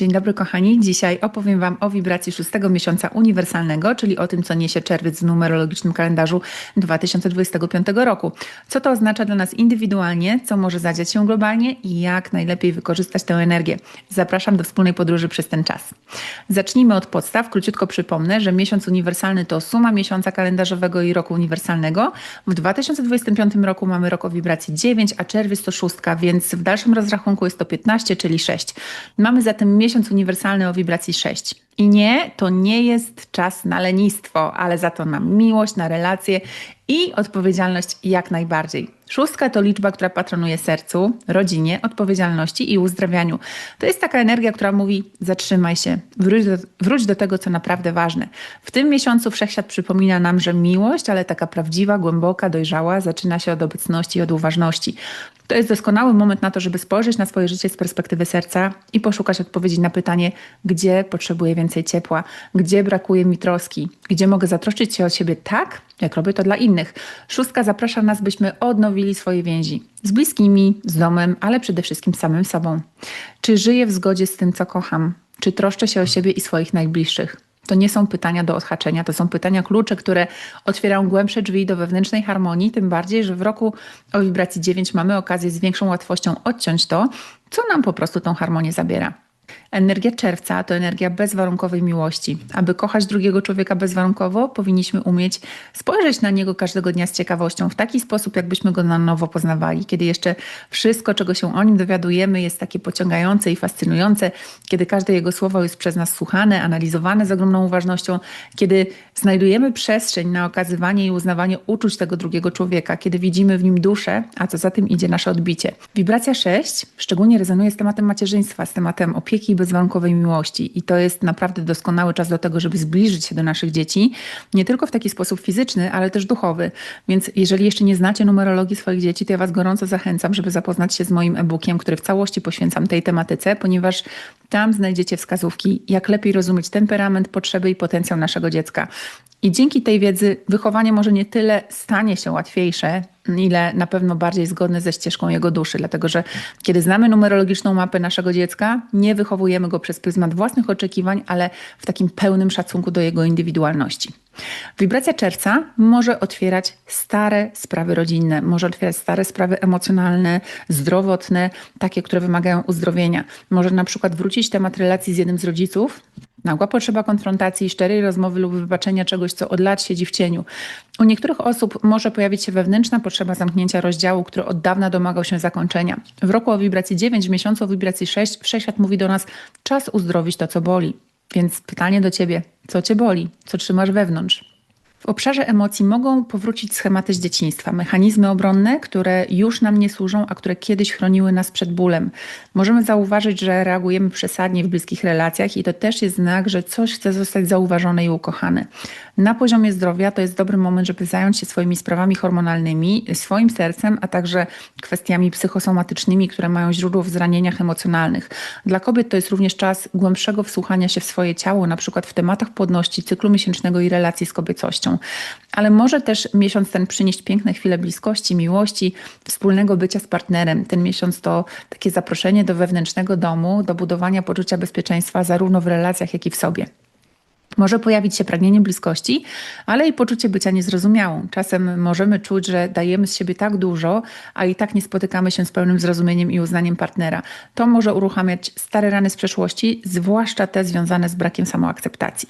Dzień dobry kochani. Dzisiaj opowiem Wam o wibracji szóstego miesiąca uniwersalnego, czyli o tym, co niesie czerwiec w numerologicznym kalendarzu 2025 roku. Co to oznacza dla nas indywidualnie, co może zadziać się globalnie i jak najlepiej wykorzystać tę energię. Zapraszam do wspólnej podróży przez ten czas. Zacznijmy od podstaw. Króciutko przypomnę, że miesiąc uniwersalny to suma miesiąca kalendarzowego i roku uniwersalnego. W 2025 roku mamy rok o wibracji 9, a czerwiec to szóstka, więc w dalszym rozrachunku jest to 15, czyli 6. Mamy zatem miesiąc uniwersalny o wibracji 6. I nie, to nie jest czas na lenistwo, ale za to na miłość, na relacje i odpowiedzialność jak najbardziej. Szóstka to liczba, która patronuje sercu, rodzinie, odpowiedzialności i uzdrawianiu. To jest taka energia, która mówi: zatrzymaj się, wróć do, wróć do tego, co naprawdę ważne. W tym miesiącu wszechświat przypomina nam, że miłość, ale taka prawdziwa, głęboka, dojrzała, zaczyna się od obecności i od uważności. To jest doskonały moment na to, żeby spojrzeć na swoje życie z perspektywy serca i poszukać odpowiedzi na pytanie, gdzie potrzebuję więcej ciepła, gdzie brakuje mi troski, gdzie mogę zatroszczyć się o siebie tak, jak robię to dla innych. Szóstka zaprasza nas, byśmy odnowili swoje więzi z bliskimi, z domem, ale przede wszystkim samym sobą. Czy żyję w zgodzie z tym, co kocham? Czy troszczę się o siebie i swoich najbliższych? To nie są pytania do odhaczenia, to są pytania klucze, które otwierają głębsze drzwi do wewnętrznej harmonii, tym bardziej, że w roku o wibracji 9 mamy okazję z większą łatwością odciąć to, co nam po prostu tą harmonię zabiera. Energia czerwca to energia bezwarunkowej miłości. Aby kochać drugiego człowieka bezwarunkowo, powinniśmy umieć spojrzeć na niego każdego dnia z ciekawością, w taki sposób, jakbyśmy go na nowo poznawali, kiedy jeszcze wszystko, czego się o nim dowiadujemy, jest takie pociągające i fascynujące, kiedy każde jego słowo jest przez nas słuchane, analizowane z ogromną uważnością, kiedy znajdujemy przestrzeń na okazywanie i uznawanie uczuć tego drugiego człowieka, kiedy widzimy w nim duszę, a co za tym idzie nasze odbicie. Wibracja 6 szczególnie rezonuje z tematem macierzyństwa, z tematem opieki bezwarunkowej miłości. I to jest naprawdę doskonały czas do tego, żeby zbliżyć się do naszych dzieci, nie tylko w taki sposób fizyczny, ale też duchowy. Więc jeżeli jeszcze nie znacie numerologii swoich dzieci, to ja Was gorąco zachęcam, żeby zapoznać się z moim e-bookiem, który w całości poświęcam tej tematyce, ponieważ tam znajdziecie wskazówki, jak lepiej rozumieć temperament, potrzeby i potencjał naszego dziecka. I dzięki tej wiedzy wychowanie może nie tyle stanie się łatwiejsze, ile na pewno bardziej zgodne ze ścieżką jego duszy, dlatego że kiedy znamy numerologiczną mapę naszego dziecka, nie wychowujemy go przez pryzmat własnych oczekiwań, ale w takim pełnym szacunku do jego indywidualności. Wibracja czerwca może otwierać stare sprawy rodzinne, może otwierać stare sprawy emocjonalne, zdrowotne, takie, które wymagają uzdrowienia. Może na przykład wrócić temat relacji z jednym z rodziców, Nagła potrzeba konfrontacji, szczerej rozmowy lub wybaczenia czegoś, co od lat siedzi w cieniu. U niektórych osób może pojawić się wewnętrzna potrzeba zamknięcia rozdziału, który od dawna domagał się zakończenia. W roku o wibracji 9, w miesiącu o wibracji 6, wszechświat mówi do nas: czas uzdrowić to, co boli. Więc pytanie do ciebie: co cię boli? Co trzymasz wewnątrz? W obszarze emocji mogą powrócić schematy z dzieciństwa, mechanizmy obronne, które już nam nie służą, a które kiedyś chroniły nas przed bólem. Możemy zauważyć, że reagujemy przesadnie w bliskich relacjach i to też jest znak, że coś chce zostać zauważone i ukochane. Na poziomie zdrowia to jest dobry moment, żeby zająć się swoimi sprawami hormonalnymi, swoim sercem, a także kwestiami psychosomatycznymi, które mają źródło w zranieniach emocjonalnych. Dla kobiet to jest również czas głębszego wsłuchania się w swoje ciało, na przykład w tematach płodności, cyklu miesięcznego i relacji z kobiecością. Ale może też miesiąc ten przynieść piękne chwile bliskości, miłości, wspólnego bycia z partnerem. Ten miesiąc to takie zaproszenie do wewnętrznego domu, do budowania poczucia bezpieczeństwa zarówno w relacjach, jak i w sobie. Może pojawić się pragnienie bliskości, ale i poczucie bycia niezrozumiałą. Czasem możemy czuć, że dajemy z siebie tak dużo, a i tak nie spotykamy się z pełnym zrozumieniem i uznaniem partnera. To może uruchamiać stare rany z przeszłości, zwłaszcza te związane z brakiem samoakceptacji.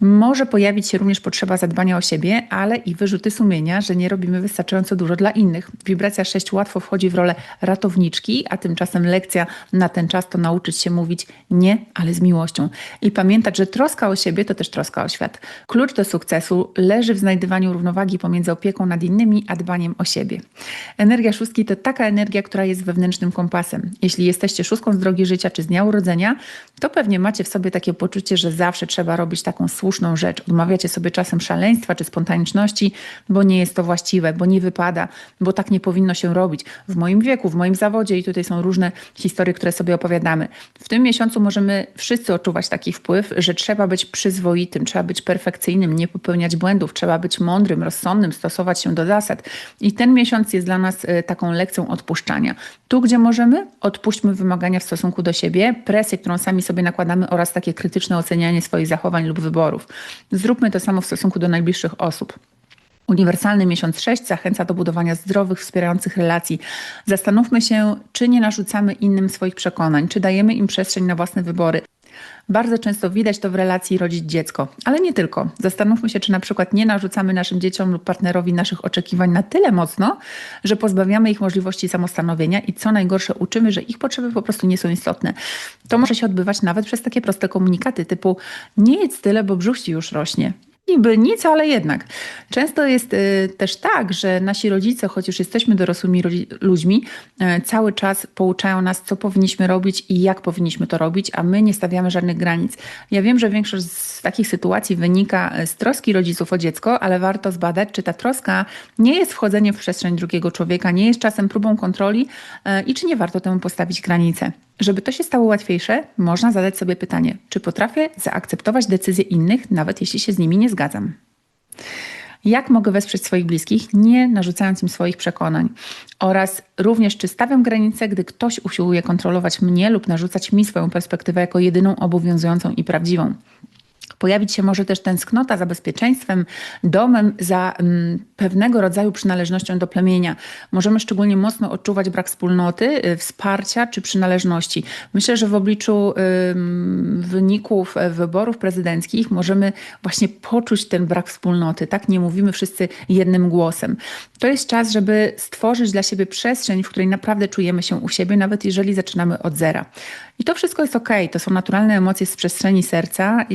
Może pojawić się również potrzeba zadbania o siebie, ale i wyrzuty sumienia, że nie robimy wystarczająco dużo dla innych. Wibracja 6 łatwo wchodzi w rolę ratowniczki, a tymczasem lekcja na ten czas to nauczyć się mówić nie, ale z miłością. I pamiętać, że troska o siebie to też troska o świat. Klucz do sukcesu leży w znajdywaniu równowagi pomiędzy opieką nad innymi, a dbaniem o siebie. Energia szóstki to taka energia, która jest wewnętrznym kompasem. Jeśli jesteście szóstką z drogi życia czy z dnia urodzenia, to pewnie macie w sobie takie poczucie, że zawsze trzeba robić taką słodką słuszną rzecz. Odmawiacie sobie czasem szaleństwa czy spontaniczności, bo nie jest to właściwe, bo nie wypada, bo tak nie powinno się robić. W moim wieku, w moim zawodzie i tutaj są różne historie, które sobie opowiadamy. W tym miesiącu możemy wszyscy odczuwać taki wpływ, że trzeba być przyzwoitym, trzeba być perfekcyjnym, nie popełniać błędów, trzeba być mądrym, rozsądnym, stosować się do zasad. I ten miesiąc jest dla nas e, taką lekcją odpuszczania. Tu, gdzie możemy, odpuśćmy wymagania w stosunku do siebie, presję, którą sami sobie nakładamy oraz takie krytyczne ocenianie swoich zachowań lub wyborów. Zróbmy to samo w stosunku do najbliższych osób. Uniwersalny miesiąc 6 zachęca do budowania zdrowych, wspierających relacji. Zastanówmy się, czy nie narzucamy innym swoich przekonań, czy dajemy im przestrzeń na własne wybory. Bardzo często widać to w relacji rodzic-dziecko, ale nie tylko. Zastanówmy się, czy na przykład nie narzucamy naszym dzieciom lub partnerowi naszych oczekiwań na tyle mocno, że pozbawiamy ich możliwości samostanowienia i co najgorsze, uczymy, że ich potrzeby po prostu nie są istotne. To może się odbywać nawet przez takie proste komunikaty typu nie jedz tyle, bo brzuch ci już rośnie niby nic, ale jednak. Często jest y, też tak, że nasi rodzice, choć już jesteśmy dorosłymi ludźmi, y, cały czas pouczają nas, co powinniśmy robić i jak powinniśmy to robić, a my nie stawiamy żadnych granic. Ja wiem, że większość z takich sytuacji wynika z troski rodziców o dziecko, ale warto zbadać, czy ta troska nie jest wchodzeniem w przestrzeń drugiego człowieka, nie jest czasem próbą kontroli y, i czy nie warto temu postawić granice. Żeby to się stało łatwiejsze, można zadać sobie pytanie, czy potrafię zaakceptować decyzje innych, nawet jeśli się z nimi nie zgadzam. Jak mogę wesprzeć swoich bliskich, nie narzucając im swoich przekonań? Oraz również, czy stawiam granice, gdy ktoś usiłuje kontrolować mnie lub narzucać mi swoją perspektywę jako jedyną obowiązującą i prawdziwą? Pojawić się może też tęsknota za bezpieczeństwem, domem, za mm, pewnego rodzaju przynależnością do plemienia. Możemy szczególnie mocno odczuwać brak wspólnoty, y, wsparcia czy przynależności. Myślę, że w obliczu y, wyników e, wyborów prezydenckich możemy właśnie poczuć ten brak wspólnoty. Tak nie mówimy wszyscy jednym głosem. To jest czas, żeby stworzyć dla siebie przestrzeń, w której naprawdę czujemy się u siebie, nawet jeżeli zaczynamy od zera. I to wszystko jest ok, to są naturalne emocje z przestrzeni serca,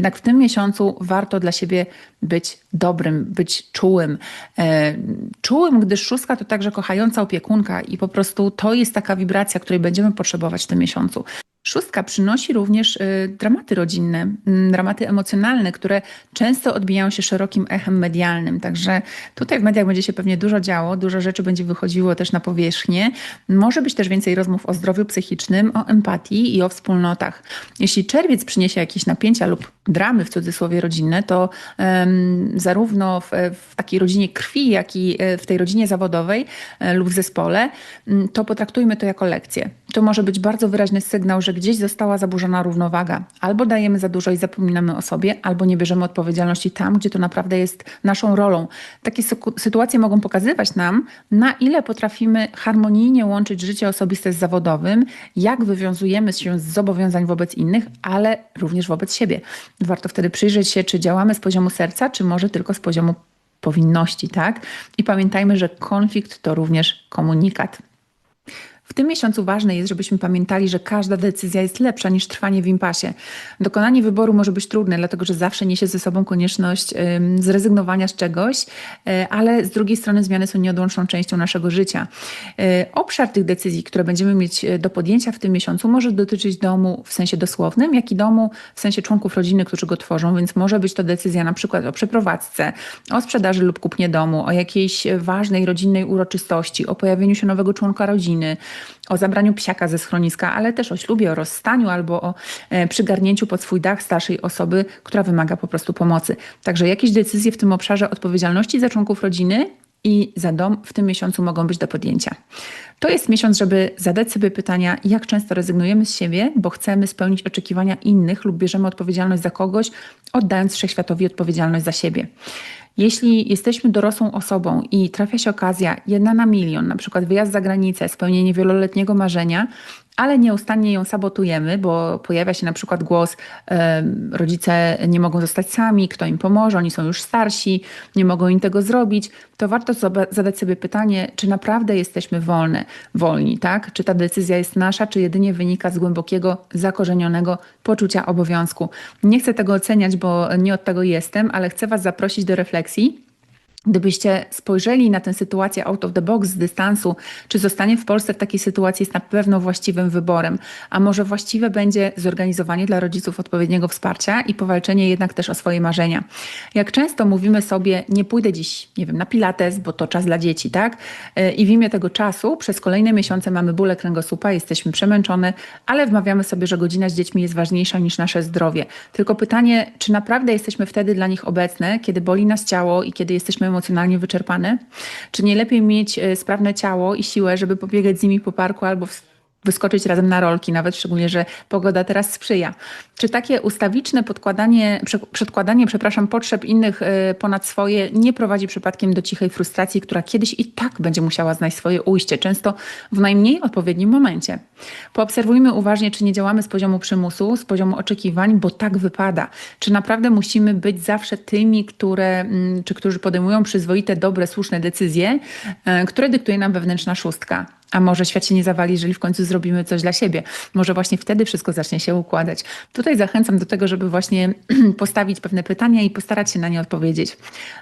jednak w tym miesiącu warto dla siebie być dobrym, być czułym. E, czułym, gdyż szóstka to także kochająca opiekunka i po prostu to jest taka wibracja, której będziemy potrzebować w tym miesiącu. Szóstka przynosi również y, dramaty rodzinne, mm, dramaty emocjonalne, które często odbijają się szerokim echem medialnym. Także tutaj w mediach będzie się pewnie dużo działo, dużo rzeczy będzie wychodziło też na powierzchnię. Może być też więcej rozmów o zdrowiu psychicznym, o empatii i o wspólnotach. Jeśli czerwiec przyniesie jakieś napięcia lub dramy w cudzysłowie rodzinne, to um, zarówno w, w, takiej rodzinie krwi, jak i e, w tej rodzinie zawodowej e, lub w zespole, to potraktujmy to jako lekcję. To może być bardzo wyraźny sygnał, że gdzieś została zaburzona równowaga. Albo dajemy za dużo i zapominamy o sobie, albo nie bierzemy odpowiedzialności tam, gdzie to naprawdę jest naszą rolą. Takie sytuacje mogą pokazywać nam, na ile potrafimy harmonijnie łączyć życie osobiste z zawodowym, jak wywiązujemy się z zobowiązań wobec innych, ale również wobec siebie. Warto wtedy przyjrzeć się, czy działamy z poziomu serca, czy może tylko z poziomu powinności, tak? I pamiętajmy, że konflikt to również komunikat. W tym miesiącu ważne jest, żebyśmy pamiętali, że każda decyzja jest lepsza niż trwanie w impasie. Dokonanie wyboru może być trudne, dlatego że zawsze niesie ze sobą konieczność zrezygnowania z czegoś, e, ale z drugiej strony zmiany są nieodłączną częścią naszego życia. E, obszar tych decyzji, które będziemy mieć e, do podjęcia w tym miesiącu, może dotyczyć domu w sensie dosłownym, jak i domu w sensie członków rodziny, którzy go tworzą, więc może być to decyzja na przykład o przeprowadzce, o sprzedaży lub kupnie domu, o jakiejś ważnej rodzinnej uroczystości, o pojawieniu się nowego członka rodziny o zabraniu psiaka ze schroniska, ale też o ślubie, o rozstaniu albo o e, przygarnięciu pod swój dach starszej osoby, która wymaga po prostu pomocy. Także jakieś decyzje w tym obszarze odpowiedzialności za członków rodziny i za dom w tym miesiącu mogą być do podjęcia. To jest miesiąc, żeby zadać sobie pytania, jak często rezygnujemy z siebie, bo chcemy spełnić oczekiwania innych lub bierzemy odpowiedzialność za kogoś, oddając wszechświatowi odpowiedzialność za siebie. Jeśli jesteśmy dorosłą osobą i trafia się okazja jedna na milion, na przykład wyjazd za granicę, spełnienie wieloletniego marzenia, ale nieustannie ją sabotujemy, bo pojawia się na przykład głos, rodzice nie mogą zostać sami, kto im pomoże, oni są już starsi, nie mogą im tego zrobić, to warto zadać sobie pytanie, czy naprawdę jesteśmy wolne, wolni, tak? Czy ta decyzja jest nasza, czy jedynie wynika z głębokiego, zakorzenionego poczucia obowiązku. Nie chcę tego oceniać, bo nie od tego jestem, ale chcę Was zaprosić do refleksji Gdybyście spojrzeli na tę sytuację out of the box z dystansu, czy zostanie w Polsce w takiej sytuacji jest na pewno właściwym wyborem, a może właściwe będzie zorganizowanie dla rodziców odpowiedniego wsparcia i powalczenie jednak też o swoje marzenia. Jak często mówimy sobie, nie pójdę dziś, nie wiem, na pilates, bo to czas dla dzieci, tak? Yy, I w imię tego czasu przez kolejne miesiące mamy bóle kręgosłupa, jesteśmy przemęczone, ale wmawiamy sobie, że godzina z dziećmi jest ważniejsza niż nasze zdrowie. Tylko pytanie, czy naprawdę jesteśmy wtedy dla nich obecne, kiedy boli nas ciało i kiedy jesteśmy emocjonalnie wyczerpane? Czy nie lepiej mieć e, sprawne ciało i siłę, żeby pobiegać z nimi po parku albo wyskoczyć razem na rolki, nawet szczególnie, że pogoda teraz sprzyja. Czy takie ustawiczne podkładanie, przedkładanie, przepraszam, potrzeb innych e, ponad swoje nie prowadzi przypadkiem do cichej frustracji, która kiedyś i tak będzie musiała znaleźć swoje ujście, często w najmniej odpowiednim momencie? Poobserwujmy uważnie, czy nie działamy z poziomu przymusu, z poziomu oczekiwań, bo tak wypada. Czy naprawdę musimy być zawsze tymi, które, mm, czy którzy podejmują przyzwoite, dobre, słuszne decyzje, e, które dyktuje nam wewnętrzna szóstka? A może świat się nie zawali, jeżeli w końcu zrobimy coś dla siebie? Może właśnie wtedy wszystko zacznie się układać. Tutaj zachęcam do tego, żeby właśnie postawić pewne pytania i postarać się na nie odpowiedzieć.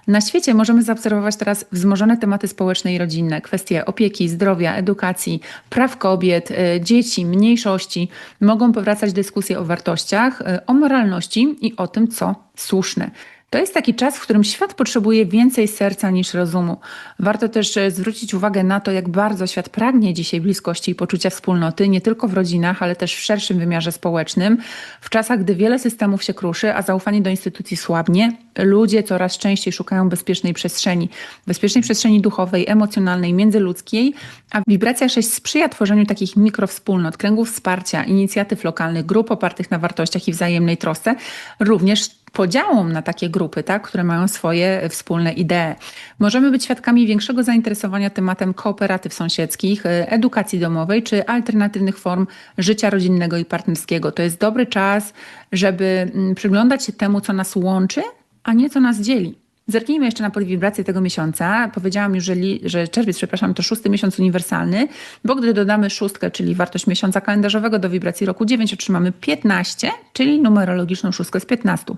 Na świecie możemy zaobserwować teraz wzmożone tematy społeczne i rodzinne, kwestie opieki, zdrowia, edukacji, praw kobiet, y, dzieci, mniejszości. Mogą powracać dyskusje o wartościach, y, o moralności i o tym, co słuszne. To jest taki czas, w którym świat potrzebuje więcej serca niż rozumu. Warto też e, zwrócić uwagę na to, jak bardzo świat pragnie dzisiaj bliskości i poczucia wspólnoty, nie tylko w rodzinach, ale też w szerszym wymiarze społecznym. W czasach, gdy wiele systemów się kruszy, a zaufanie do instytucji słabnie, ludzie coraz częściej szukają bezpiecznej przestrzeni. Bezpiecznej przestrzeni duchowej, emocjonalnej, międzyludzkiej, a wibracja 6 sprzyja tworzeniu takich mikrowspólnot, kręgów wsparcia, inicjatyw lokalnych, grup opartych na wartościach i wzajemnej trosce, również podziałom na takie grupy, tak, które mają swoje wspólne idee. Możemy być świadkami większego zainteresowania tematem kooperatyw sąsiedzkich, e, edukacji domowej czy alternatywnych form życia rodzinnego i partnerskiego. To jest dobry czas, żeby mm, przyglądać się temu, co nas łączy, a nie co nas dzieli. Zerknijmy jeszcze na podwibrację tego miesiąca. Powiedziałam już, że, li, że czerwiec, przepraszam, to szósty miesiąc uniwersalny, bo gdy dodamy szóstkę, czyli wartość miesiąca kalendarzowego do wibracji roku 9, otrzymamy 15, czyli numerologiczną szóstkę z 15.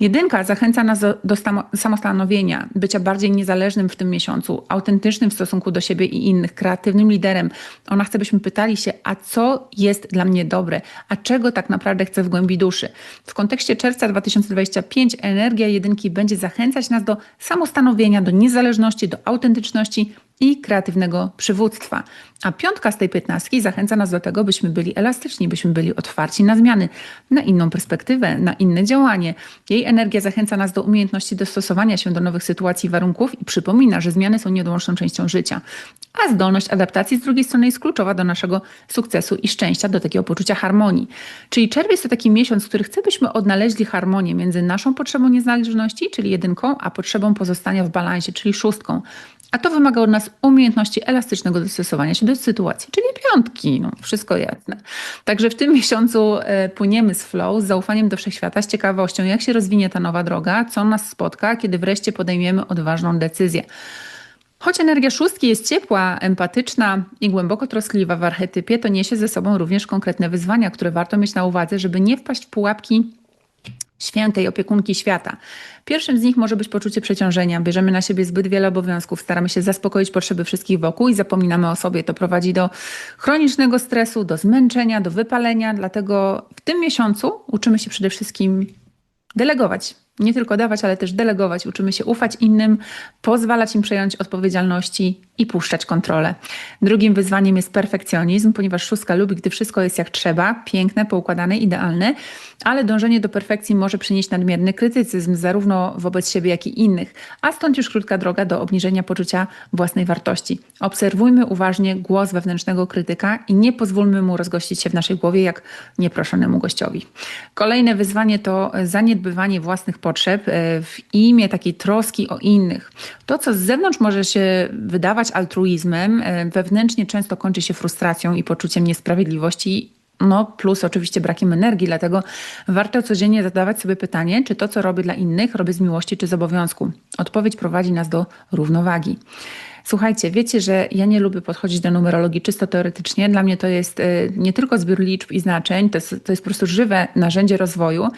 Jedynka zachęca nas do, do samostanowienia, bycia bardziej niezależnym w tym miesiącu, autentycznym w stosunku do siebie i innych, kreatywnym liderem. Ona chce, byśmy pytali się, a co jest dla mnie dobre, a czego tak naprawdę chcę w głębi duszy. W kontekście czerwca 2025 energia jedynki będzie zachęcać nas nas do samostanowienia, do niezależności, do autentyczności i kreatywnego przywództwa. A piątka z tej piętnastki zachęca nas do tego, byśmy byli elastyczni, byśmy byli otwarci na zmiany, na inną perspektywę, na inne działanie. Jej energia zachęca nas do umiejętności dostosowania się do nowych sytuacji i warunków i przypomina, że zmiany są nieodłączną częścią życia. A zdolność adaptacji z drugiej strony jest kluczowa do naszego sukcesu i szczęścia, do takiego poczucia harmonii. Czyli czerwiec to taki miesiąc, w którym chcę, byśmy odnaleźli harmonię między naszą potrzebą niezależności, czyli jedynką, a potrzebą pozostania w balansie, czyli szóstką. A to wymaga od nas umiejętności elastycznego dostosowania się do sytuacji, czyli piątki, no, wszystko jasne. Także w tym miesiącu e, płyniemy z flow, z zaufaniem do wszechświata, z ciekawością, jak się rozwinie ta nowa droga, co nas spotka, kiedy wreszcie podejmiemy odważną decyzję. Choć energia szóstki jest ciepła, empatyczna i głęboko troskliwa w archetypie, to niesie ze sobą również konkretne wyzwania, które warto mieć na uwadze, żeby nie wpaść w pułapki świętej opiekunki świata. Pierwszym z nich może być poczucie przeciążenia. Bierzemy na siebie zbyt wiele obowiązków, staramy się zaspokoić potrzeby wszystkich wokół i zapominamy o sobie. To prowadzi do chronicznego stresu, do zmęczenia, do wypalenia. Dlatego w tym miesiącu uczymy się przede wszystkim delegować nie tylko dawać, ale też delegować. Uczymy się ufać innym, pozwalać im przejąć odpowiedzialności i puszczać kontrolę. Drugim wyzwaniem jest perfekcjonizm, ponieważ szóstka lubi, gdy wszystko jest jak trzeba, piękne, poukładane, idealne, ale dążenie do perfekcji może przynieść nadmierny krytycyzm zarówno wobec siebie, jak i innych, a stąd już krótka droga do obniżenia poczucia własnej wartości. Obserwujmy uważnie głos wewnętrznego krytyka i nie pozwólmy mu rozgościć się w naszej głowie jak nieproszonemu gościowi. Kolejne wyzwanie to zaniedbywanie własnych potrzeb e, w imię takiej troski o innych. To, co z zewnątrz może się wydawać altruizmem, e, wewnętrznie często kończy się frustracją i poczuciem niesprawiedliwości no, plus oczywiście brakiem energii, dlatego warto codziennie zadawać sobie pytanie, czy to, co robię dla innych, robię z miłości czy z obowiązku. Odpowiedź prowadzi nas do równowagi. Słuchajcie, wiecie, że ja nie lubię podchodzić do numerologii czysto teoretycznie. Dla mnie to jest y, nie tylko zbiór liczb i znaczeń, to jest, to jest po prostu żywe narzędzie rozwoju.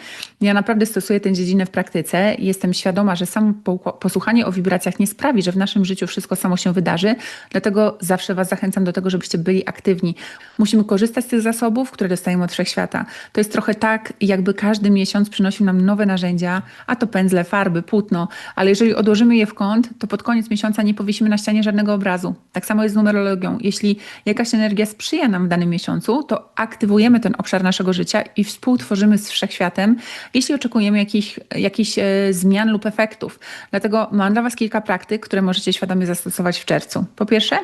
Ja naprawdę stosuję tę dziedzinę w praktyce i jestem świadoma, że samo po- posłuchanie o wibracjach nie sprawi, że w naszym życiu wszystko samo się wydarzy. Dlatego zawsze Was zachęcam do tego, żebyście byli aktywni. Musimy korzystać z tych zasobów, które dostajemy od wszechświata. To jest trochę tak, jakby każdy miesiąc przynosił nam nowe narzędzia, a to pędzle, farby, płótno, ale jeżeli odłożymy je w kąt, to pod koniec miesiąca nie powiesimy na ścianie żadnego obrazu. Tak samo jest z numerologią. Jeśli jakaś energia sprzyja nam w danym miesiącu, to aktywujemy ten obszar naszego życia i współtworzymy z wszechświatem, jeśli oczekujemy jakichś, jakichś e, zmian lub efektów. Dlatego mam dla Was kilka praktyk, które możecie świadomie zastosować w czerwcu. Po pierwsze,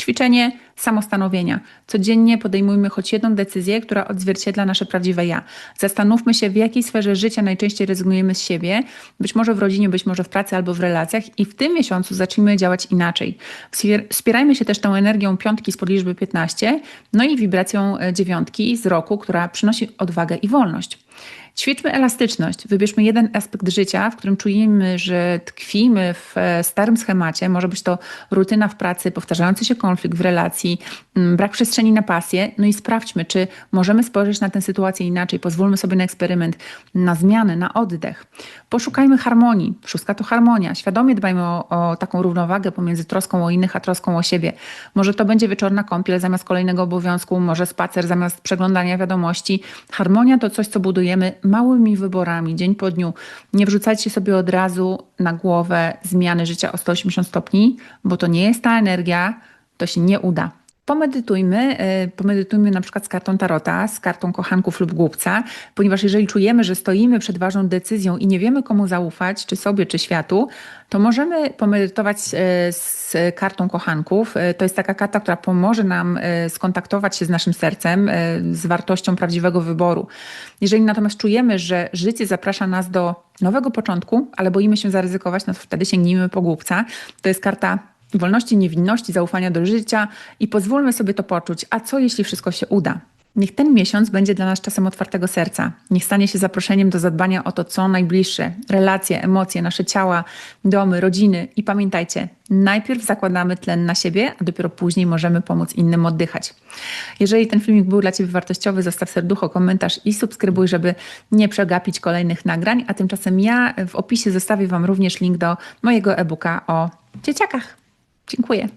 Ćwiczenie samostanowienia. Codziennie podejmujmy choć jedną decyzję, która odzwierciedla nasze prawdziwe ja. Zastanówmy się, w jakiej sferze życia najczęściej rezygnujemy z siebie, być może w rodzinie, być może w pracy albo w relacjach i w tym miesiącu zacznijmy działać inaczej. Wspier- Wspierajmy się też tą energią piątki z podliczby 15, no i wibracją e, dziewiątki z roku, która przynosi odwagę i wolność. Ćwiczmy elastyczność. Wybierzmy jeden aspekt życia, w którym czujemy, że tkwimy w e, starym schemacie. Może być to rutyna w pracy, powtarzający się konflikt w relacji, mm, brak przestrzeni na pasję. No i sprawdźmy, czy możemy spojrzeć na tę sytuację inaczej. Pozwólmy sobie na eksperyment, na zmianę, na oddech. Poszukajmy harmonii. Szóstka to harmonia. Świadomie dbajmy o, o taką równowagę pomiędzy troską o innych, a troską o siebie. Może to będzie wieczorna kąpiel zamiast kolejnego obowiązku, może spacer zamiast przeglądania wiadomości. Harmonia to coś, co budujemy małymi wyborami, dzień po dniu. Nie wrzucajcie sobie od razu na głowę zmiany życia o 180 stopni, bo to nie jest ta energia, to się nie uda. Pomedytujmy, y, pomedytujmy na przykład z kartą Tarota, z kartą kochanków lub głupca, ponieważ jeżeli czujemy, że stoimy przed ważną decyzją i nie wiemy komu zaufać, czy sobie, czy światu, to możemy pomedytować y, z kartą kochanków. Y, To jest taka karta, która pomoże nam skontaktować się z naszym sercem, z wartością prawdziwego wyboru. Jeżeli natomiast czujemy, że życie zaprasza nas do nowego początku, ale boimy się zaryzykować, no to wtedy sięgnijmy po głupca. To jest karta wolności, niewinności, zaufania do życia i pozwólmy sobie to poczuć. A co jeśli wszystko się uda? Niech ten miesiąc będzie dla nas czasem otwartego serca. Niech stanie się zaproszeniem do zadbania o to, co najbliższe relacje, emocje, nasze ciała, domy, rodziny. I pamiętajcie, najpierw zakładamy tlen na siebie, a dopiero później możemy pomóc innym oddychać. Jeżeli ten filmik był dla Ciebie wartościowy, zostaw serducho, komentarz i subskrybuj, żeby nie przegapić kolejnych nagrań. A tymczasem ja w opisie zostawię Wam również link do mojego e-booka o dzieciakach. Dziękuję.